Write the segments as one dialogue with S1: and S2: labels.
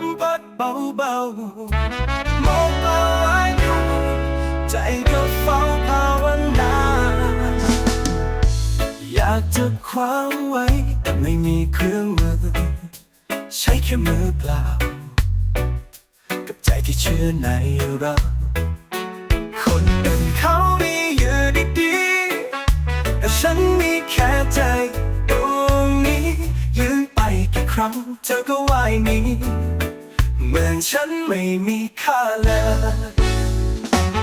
S1: มพัดเบาๆมองเอาไว้อยู่ใจก็เฝ้าภาวนา อยากจะคว้าไว้ แต่ไม่มีเครื่องมือ ใช้แค่มือเปล่า กับใจที่เชื่อในเราคนอื่นเขามีอยู่ดีๆแต่ฉันมีแค่ใจดวงนี้ยืนไปกี่ครั้งเธอก็ว่ายหนี้ เหมือนฉันไม่มีค่าเลย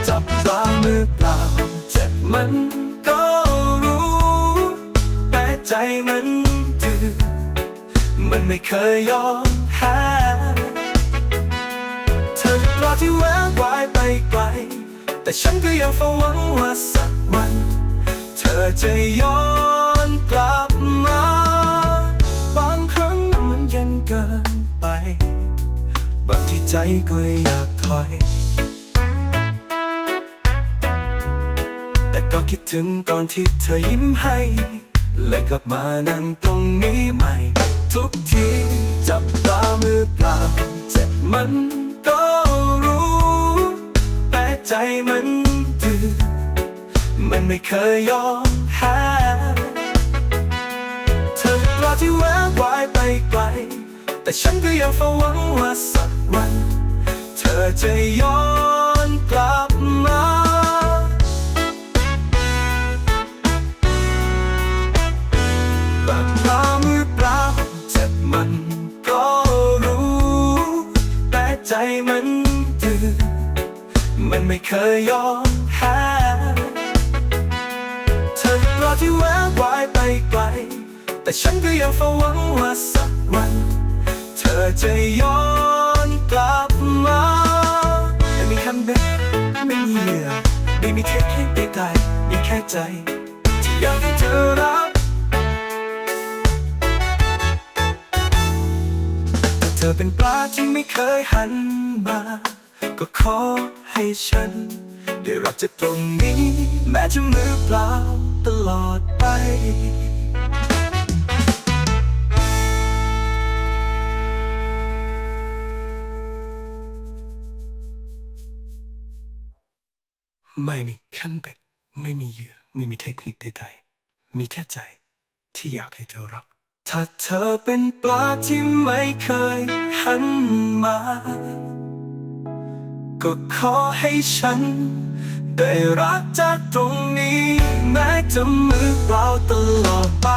S1: จับปลามือเปล่าเจ็บมันก็รู้แต่ใจมันดื้อมันไม่เคยยอมแพ้เธอรอที่แวววายไปไกล แต่ฉันก็ยังเฝ้าหวังว่าสักวัน เธอจะย้อนกลับ ใจก็อยากถอย แต่ก็คิดถึงตอนที่เธอยิ้มให้และกลับมานั่งตรงนี้ใหม่ ทุกทีจับตามือเปล่าเจ็บมันก็รู้ แต่ใจมันดื้อมันไม่เคยยอมแพ้เธอรอที่แวววายไปไกล แต่ฉันก็ยังเฝ้าหวังว่าสักวัน เธอจะย้อนกลับมาหลับตามือเปล่าเจ็บมันก็รู้ แต่ใจมันดื้อมันไม่เคยยอมแพ้เธอรอที่แวววายไปไกลแต่ฉันก็ยังเฝ้าหวังว่าส จะย้อนกลับมาไม่มีคำเด็ดไม่มีเหยื่อไม่มีเทคนิคใดๆมีแค่ใจที่อยากให้เธอรับเธอเป็นปลาที่ไม่เคยหันมา ก็ขอให้ฉัน ได้รับจากตรงนี้ แม้จะมือเปล่าตลอดไป ไม่มีขั้นเบ็ดไม่มีเหยื่อไม่มีเทคนิคใดๆ มีแค่ใจที่อยากให้เธอรับถ้าเธอเป็นปลาที่ไม่เคยหันมา ก็ขอให้ฉัน ได้รักจากตรงนี้ แม้จะมือเปล่าตลอดไป